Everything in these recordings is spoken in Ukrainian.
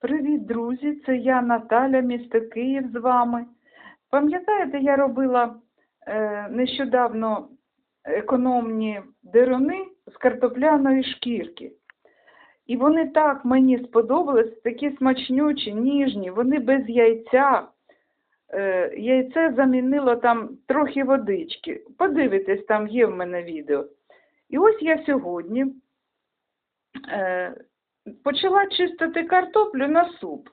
Привіт, друзі! Це я Наталя, місто Київ з вами. Пам'ятаєте, я робила е, нещодавно економні дирони з картопляної шкірки. І вони так мені сподобались, такі смачнючі, ніжні, вони без яйця. Е, яйце замінило там трохи водички. Подивитесь, там є в мене відео. І ось я сьогодні е, почала чистити картоплю на суп.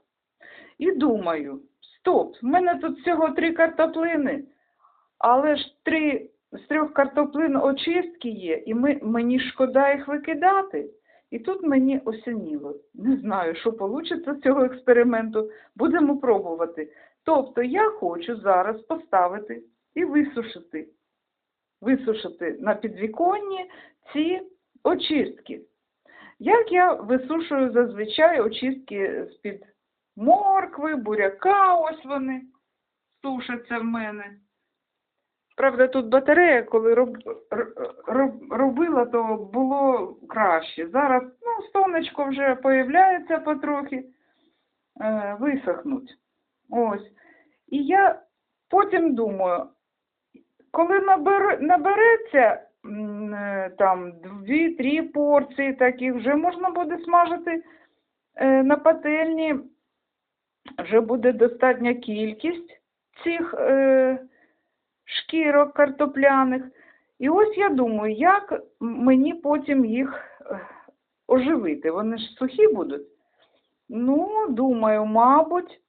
І думаю, стоп, в мене тут всього три картоплини, але ж три з трьох картоплин очистки є, і ми, мені шкода їх викидати. І тут мені осініло. Не знаю, що вийде з цього експерименту. Будемо пробувати. Тобто я хочу зараз поставити і висушити, висушити на підвіконні ці очистки. Як я висушую зазвичай очистки з-під моркви, буряка, ось вони сушаться в мене. Правда, тут батарея, коли роб, роб, робила, то було краще. Зараз ну, сонечко вже появляється потрохи, е, висохнуть. Ось. І я потім думаю, коли набер, набереться там дві-три порції таких, вже можна буде смажити е, на пательні, вже буде достатня кількість цих е, шкірок картопляних. І ось я думаю, як мені потім їх е, оживити. Вони ж сухі будуть. Ну, думаю, мабуть,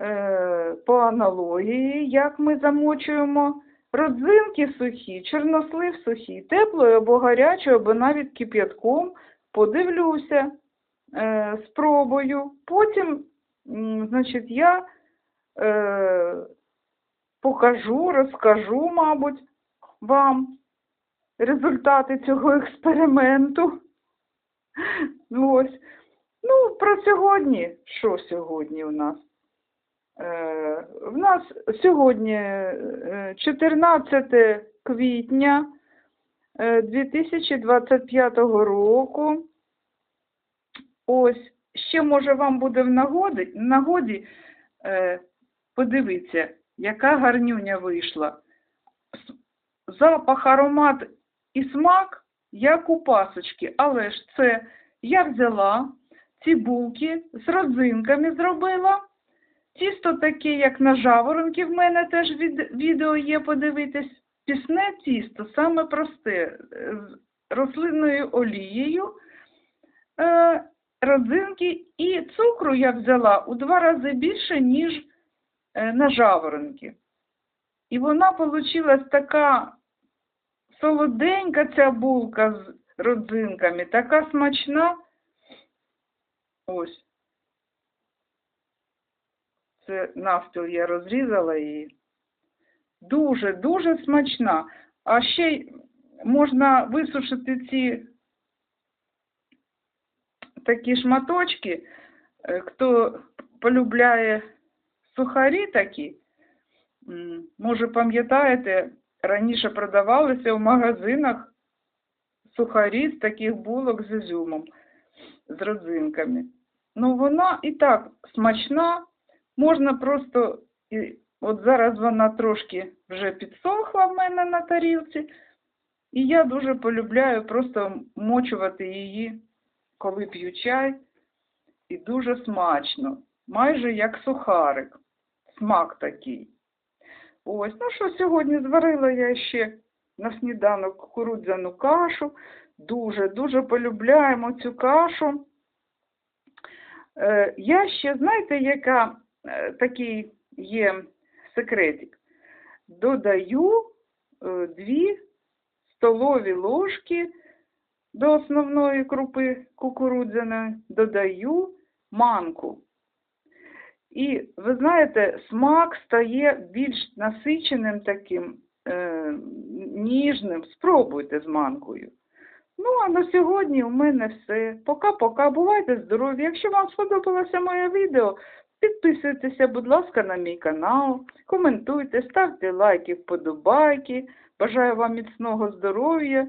е, по аналогії, як ми замочуємо родзинки сухі, чорнослив сухий, теплою або гарячою, або навіть кип'ятком, подивлюся, е, спробую. Потім, значить, я е, покажу, розкажу, мабуть, вам результати цього експерименту. Ось. Ну, про сьогодні. Що сьогодні у нас? Е, в нас сьогодні е, 14 квітня е, 2025 року. Ось, ще, може, вам буде в нагоді, нагоді е, подивитися, яка гарнюня вийшла. Запах, аромат і смак, як у пасочки. Але ж це я взяла ці булки з родзинками зробила. Тісто таке, як на жаворонки, в мене теж від, відео є, подивитись. Пісне тісто, саме просте, е, з рослинною олією, е, родзинки і цукру я взяла у два рази більше, ніж е, на жаворонки. І вона вийшла така солоденька ця булка з родзинками, така смачна. Ось. Це навпіл я розрізала її. Дуже, дуже смачна. А ще можна висушити ці такі шматочки. Е, Хто полюбляє сухарі такі, може пам'ятаєте, раніше продавалися в магазинах сухарі з таких булок з ізюмом, з родзинками. Ну, вона і так смачна, можна просто, от зараз вона трошки вже підсохла в мене на тарілці, і я дуже полюбляю просто мочувати її, коли п'ю чай, і дуже смачно, майже як сухарик, смак такий. Ось, ну що сьогодні зварила я ще на сніданок кукурудзяну кашу. Дуже, дуже полюбляємо цю кашу. Е, я ще, знаєте, яка такий є секретик? Додаю е, дві столові ложки до основної крупи кукурудзяної, додаю манку. І ви знаєте, смак стає більш насиченим таким, е, ніжним. Спробуйте з манкою. Ну, а на сьогодні у мене все. Пока-пока. Бувайте здорові. Якщо вам сподобалося моє відео, підписуйтеся, будь ласка, на мій канал, коментуйте, ставте лайки, вподобайки. Бажаю вам міцного здоров'я,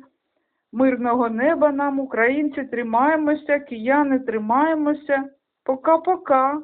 мирного неба нам, українці, тримаємося, кияни, тримаємося. Пока-пока.